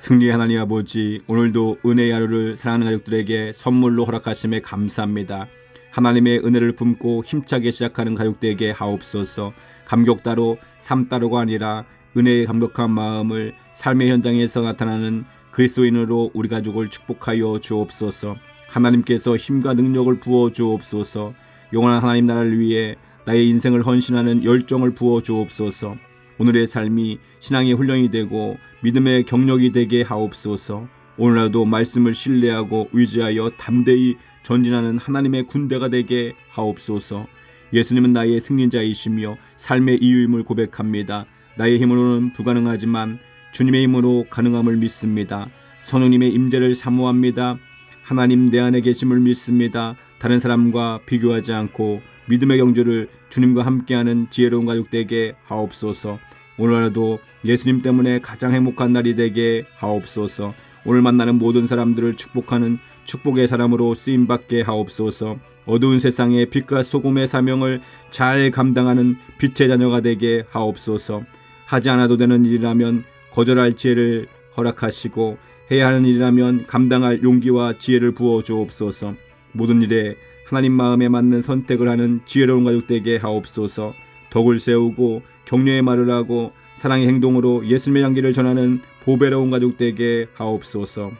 승리의 하나님 아버지, 오늘도 은혜의 하루를 사랑하는 가족들에게 선물로 허락하심에 감사합니다. 하나님의 은혜를 품고 힘차게 시작하는 가족들에게 하옵소서. 감격 따로 삶 따로가 아니라 은혜의 감격한 마음을 삶의 현장에서 나타나는 그리스도인으로 우리 가족을 축복하여 주옵소서. 하나님께서 힘과 능력을 부어 주옵소서. 영원한 하나님 나라를 위해 나의 인생을 헌신하는 열정을 부어 주옵소서. 오늘의 삶이 신앙의 훈련이 되고 믿음의 경력이 되게 하옵소서. 오늘날도 말씀을 신뢰하고 의지하여 담대히 전진하는 하나님의 군대가 되게 하옵소서. 예수님은 나의 승리자이시며 삶의 이유임을 고백합니다. 나의 힘으로는 불가능하지만 주님의 힘으로 가능함을 믿습니다. 선우님의 임재를 사모합니다. 하나님 내 안에 계심을 믿습니다. 다른 사람과 비교하지 않고 믿음의 경주를 주님과 함께하는 지혜로운 가족 되게 하옵소서. 오늘날도 예수님 때문에 가장 행복한 날이 되게 하옵소서. 오늘 만나는 모든 사람들을 축복하는 축복의 사람으로 쓰임 받게 하옵소서. 어두운 세상의 빛과 소금의 사명을 잘 감당하는 빛의 자녀가 되게 하옵소서. 하지 않아도 되는 일이라면 거절할 지혜를 허락하시고 해야 하는 일이라면 감당할 용기와 지혜를 부어 주옵소서. 모든 일에 하나님 마음에 맞는 선택을 하는 지혜로운 가족 되게 하옵소서. 덕을 세우고 격려의 말을 하고 사랑의 행동으로 예수님의 향기를 전하는 보배로운 가족 되게 하옵소서.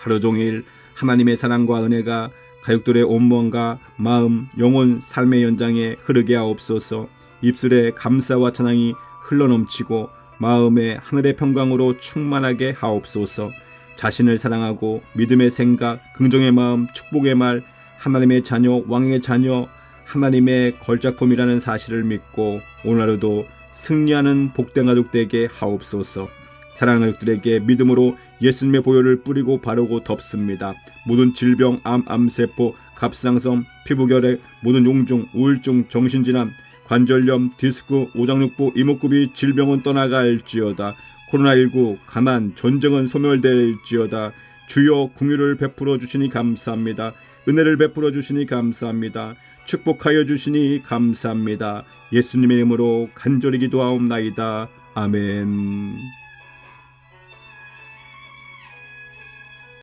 하루 종일 하나님의 사랑과 은혜가 가족들의 온몸과 마음, 영혼, 삶의 연장에 흐르게 하옵소서. 입술에 감사와 찬양이 흘러넘치고 마음에 하늘의 평강으로 충만하게 하옵소서. 자신을 사랑하고 믿음의 생각, 긍정의 마음, 축복의 말, 하나님의 자녀, 왕의 자녀, 하나님의 걸작품이라는 사실을 믿고 오늘 하루도 승리하는 복된 가족 되게 하옵소서. 사랑하는 가족들에게 믿음으로 예수님의 보혈을 뿌리고 바르고 덮습니다. 모든 질병, 암, 암세포, 갑상선, 피부결핵, 모든 용종, 우울증, 정신질환, 관절염, 디스크, 오장육부, 이목구비 질병은 떠나갈지어다. 코로나19, 가난, 전쟁은 소멸될지어다. 주여 궁유를 베풀어 주시니 감사합니다. 은혜를 베풀어 주시니 감사합니다. 축복하여 주시니 감사합니다. 예수님의 이름으로 간절히 기도하옵나이다. 아멘.